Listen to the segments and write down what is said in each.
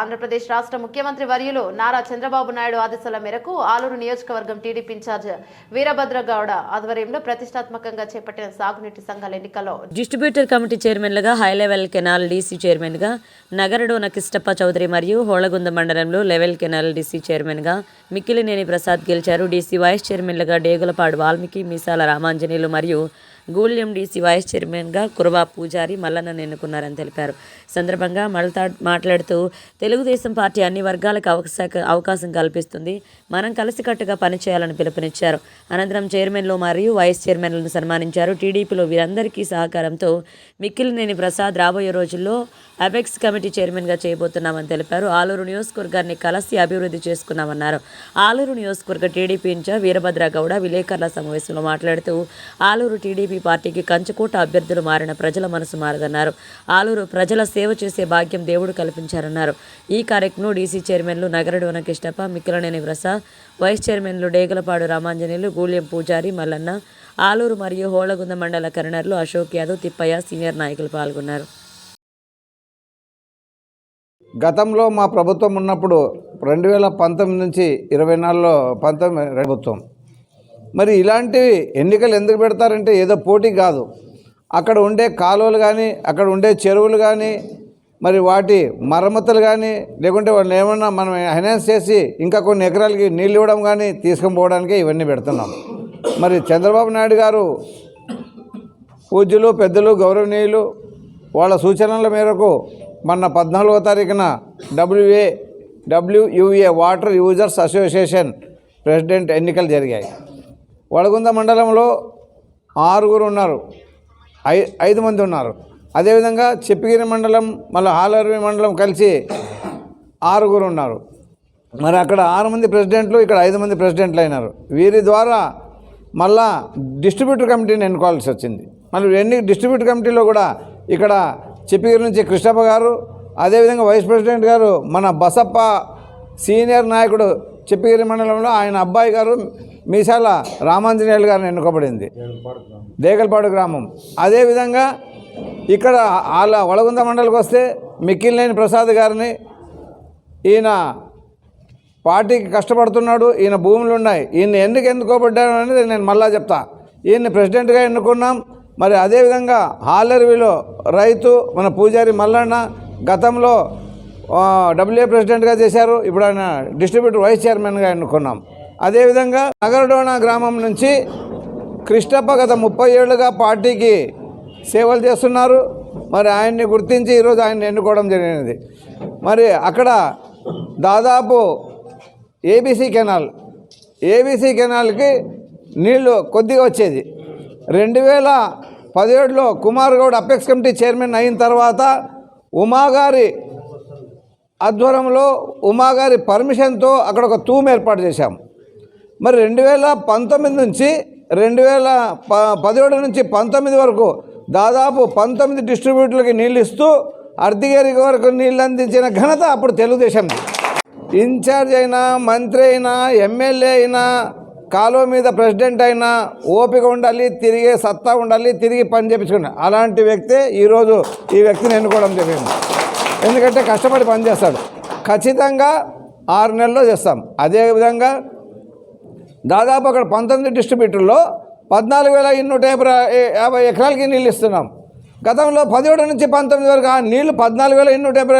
ఆంధ్రప్రదేశ్ రాష్ట్ర ముఖ్యమంత్రి వర్యులు నారా చంద్రబాబు నాయుడు ఆదేశాల మేరకు ఆలూరు నియోజకవర్గం టీడీపీ ఇన్ఛార్జ్ వీరభద్ర గౌడ ఆధ్వర్యంలో ప్రతిష్టాత్మకంగా చేపట్టిన సాగునీటి సంఘాల ఎన్నికల్లో డిస్ట్రిబ్యూటర్ కమిటీ చైర్మన్లుగా హై లెవెల్ కెనాల్ డీసీ చైర్మన్గా నగరడోన కిష్టప్ప చౌదరి మరియు హోళగుంద మండలంలో లెవెల్ కెనాల్ డీసీ చైర్మన్గా మిక్కిలినేని ప్రసాద్ గెలిచారు. డీసీ వైస్ చైర్మన్లుగా డేగులపాడు వాల్మీకి మీసాల రామాంజనేయులు మరియు గూళ్యం డీసీ వైస్ చైర్మన్గా కురవా పూజారి మల్లన్నను ఎన్నుకున్నారని తెలిపారు. సందర్భంగా మల్తా మాట్లాడుతూ తెలుగుదేశం పార్టీ అన్ని వర్గాలకు అవకాశ అవకాశం కల్పిస్తుంది. మనం కలిసికట్టుగా పనిచేయాలని పిలుపునిచ్చారు. అనంతరం చైర్మన్లు మరియు వైస్ చైర్మన్లను సన్మానించారు. టీడీపీలో వీరందరికీ సహకారంతో మిక్కిలినేని ప్రసాద్ రాబోయే రోజుల్లో అబెక్స్ కమిటీ చైర్మన్గా చేయబోతున్నామని తెలిపారు. ఆలూరు నియోజకవర్గాన్ని కలిసి అభివృద్ధి చేసుకున్నామన్నారు. ఆలూరు నియోజకవర్గ టీడీపీ ఇన్ఛార్జ్ వీరభద్ర గౌడ విలేకరుల సమావేశంలో మాట్లాడుతూ ఆలూరు టీడీపీ పార్టీకి కంచుకోట అభ్యర్థులు మారిన ప్రజల మనసు మారదన్నారు. ఆలూరు ప్రజల సేవ చేసే భాగ్యం దేవుడు కల్పించారన్నారు. ఈ కార్యక్రమంలో డీసీ చైర్మన్లు నగరడు కిష్టప్ప మిక్కిలనేని ప్రసాద్ వైస్ చైర్మన్లు డేగలపాడు రామాంజనేయులు గూళ్యం పూజారి మల్లన్న ఆలూరు మరియు హోళగుంద మండల కరణర్లు అశోక్ యాదవ్ తిప్పయ్య సీనియర్ నాయకులు పాల్గొన్నారు. గతంలో మా ప్రభుత్వం ఉన్నప్పుడు రెండు వేల పంతొమ్మిది నుంచి ఇరవై నాలుగులో పంతొమ్మిది ప్రభుత్వం. మరి ఇలాంటివి ఎన్నికలు ఎందుకు పెడతారంటే ఏదో పోటీ కాదు. అక్కడ ఉండే కాలువలు కానీ అక్కడ ఉండే చెరువులు కానీ మరి వాటి మరమ్మతులు కానీ లేకుంటే వాళ్ళు ఏమన్నా మనం ఎన్హాన్స్ చేసి ఇంకా కొన్ని ఎకరాలకి నీళ్ళు ఇవ్వడం కానీ తీసుకొని పోవడానికి ఇవన్నీ పెడుతున్నాం. మరి చంద్రబాబు నాయుడు గారు పూజ్యులు పెద్దలు గౌరవనీయులు వాళ్ళ సూచనల మేరకు మొన్న పద్నాలుగో తారీఖున WA WUA water users association president ఎన్నికలు జరిగాయి. వడగుంద మండలంలో ఆరుగురు ఉన్నారు. ఐ ఐదు మంది ఉన్నారు. అదేవిధంగా చెప్పిగిరి మండలం మళ్ళీ హాలర్వి మండలం కలిసి ఆరుగురు ఉన్నారు. మరి అక్కడ ఆరు మంది ప్రెసిడెంట్లు ఇక్కడ ఐదు మంది ప్రెసిడెంట్లు అయినారు. వీరి ద్వారా మళ్ళా డిస్ట్రిబ్యూటర్ కమిటీని ఎన్నుకోవాల్సి వచ్చింది. మళ్ళీ ఎన్ని డిస్ట్రిబ్యూటర్ కమిటీలో కూడా ఇక్కడ చిప్పిగిరి నుంచి కృష్ణప్ప గారు అదేవిధంగా వైస్ ప్రెసిడెంట్ గారు మన బసప్ప సీనియర్ నాయకుడు చిప్పిగిరి మండలంలో ఆయన అబ్బాయి గారు మీసాల రామాంజనేయులు గారిని ఎన్నుకోబడింది. దేగల్పాడు గ్రామం. అదేవిధంగా ఇక్కడ వాళ్ళ వడగుంద మండలికి వస్తే మిక్కిలినేని ప్రసాద్ గారిని ఈయన పార్టీకి కష్టపడుతున్నాడు ఈయన భూములు ఉన్నాయి ఈయన ఎందుకు ఎన్నుకోబడ్డాను అనేది నేను మళ్ళా చెప్తా. ఈయన్ని ప్రెసిడెంట్గా ఎన్నుకున్నాం మరి అదేవిధంగా హాలర్విలో రైతు మన పూజారి మల్లన్న గతంలో డబ్ల్యూఏ ప్రెసిడెంట్గా చేశారు ఇప్పుడు ఆయన డిస్ట్రిబ్యూటర్ వైస్ చైర్మన్గా ఎన్నుకున్నాం. అదేవిధంగా నగరడోనా గ్రామం నుంచి కృష్ణప్ప గత ముప్పై ఏళ్ళుగా పార్టీకి సేవలు చేస్తున్నారు. మరి ఆయన్ని గుర్తించి ఈరోజు ఆయన్ని ఎన్నుకోవడం జరిగినది. మరి అక్కడ దాదాపు ఏబీసీ కెనాల్ ఏబీసీ కెనాల్కి నీళ్ళు కొద్దిగా వచ్చేది. రెండు వేల పదిహేడులో Kumar Goud apex committee chairman అయిన తర్వాత ఉమాగారి ఆధ్వర్యంలో ఉమాగారి పర్మిషన్తో అక్కడ ఒక తూము ఏర్పాటు చేశాం. మరి రెండు వేల పంతొమ్మిది నుంచి రెండు వేల ప పదిహేడు నుంచి పంతొమ్మిది వరకు దాదాపు పంతొమ్మిది డిస్ట్రిబ్యూటర్లకి నీళ్ళు ఇస్తూ అర్ధగిరి వరకు నీళ్ళు అందించిన ఘనత అప్పుడు తెలుగుదేశంది ఇన్ఛార్జ్ అయినా మంత్రి అయినా ఎమ్మెల్యే అయినా కాలువ మీద ప్రెసిడెంట్ అయినా ఓపిక ఉండాలి తిరిగే సత్తా ఉండాలి తిరిగి పని చేపించుకున్నా అలాంటి వ్యక్తే ఈరోజు ఈ వ్యక్తిని ఎన్నుకోవడం జరిగింది. ఎందుకంటే కష్టపడి పనిచేస్తాడు ఖచ్చితంగా ఆరు నెలల్లో చేస్తాం. అదేవిధంగా దాదాపు అక్కడ పంతొమ్మిది డిస్ట్రిబ్యూటర్లో పద్నాలుగు వేల నూట యాభై యాభై ఎకరాలకి నీళ్ళు ఇస్తున్నాం. గతంలో పదిహేడు నుంచి పంతొమ్మిది వరకు ఆ నీళ్ళు పద్నాలుగు వేల నూట యాభై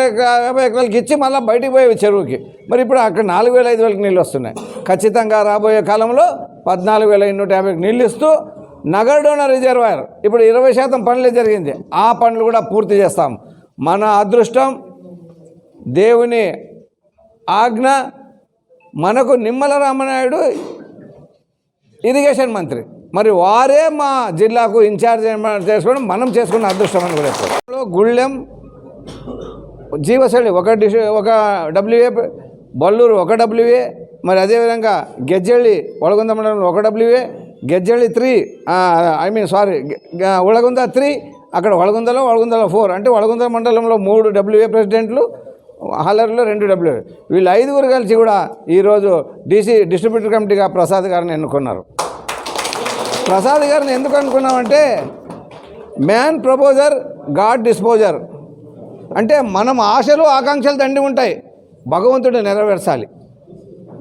యాభై ఎకరాలకి ఇచ్చి మళ్ళీ బయటికి పోయేవి చెరువుకి. మరి ఇప్పుడు అక్కడ నాలుగు వేల ఐదు వేలకు నీళ్ళు వస్తున్నాయి. ఖచ్చితంగా రాబోయే కాలంలో పద్నాలుగు వేల నూట యాభైకి నీళ్ళు ఇస్తూ నగర్డోన రిజర్వాయర్ ఇప్పుడు ఇరవై శాతం పనులే జరిగింది. ఆ పనులు కూడా పూర్తి చేస్తాం. మన అదృష్టం దేవుని ఆజ్ఞ మనకు నిమ్మల రామనాయుడు ఇరిగేషన్ మంత్రి. మరి వారే మా జిల్లాకు ఇన్ఛార్జ్ చేసుకోవడం మనం చేసుకున్న అదృష్టం అని కూడా చెప్పారు. గుళ్ళెం జీవశైలి ఒక డిష్ ఒక డబ్ల్యూఏ బల్లూరు ఒక డబ్ల్యూఏ మరి అదేవిధంగా గెజ్జళ్ళి ఒళగుంద మండలంలో ఒక WA Gejjalli three I mean sorry Olagunda three అక్కడ వడగుందలో వడగుందలో ఫోర్ అంటే వడగుంద మండలంలో మూడు డబ్ల్యూఏ ప్రెసిడెంట్లు హాలర్లో రెండు డబ్ల్యూ వీళ్ళు ఐదుగురు కలిసి కూడా ఈరోజు డీసీ డిస్ట్రిబ్యూటర్ కమిటీగా ప్రసాద్ గారిని ఎన్నుకున్నారు. ప్రసాద్ గారిని ఎందుకు అనుకున్నామంటే మ్యాన్ ప్రపోజర్ గాడ్ డిస్పోజర్. అంటే మనం ఆశలు ఆకాంక్షలు దండి ఉంటాయి. భగవంతుడు నెరవేర్చాలి.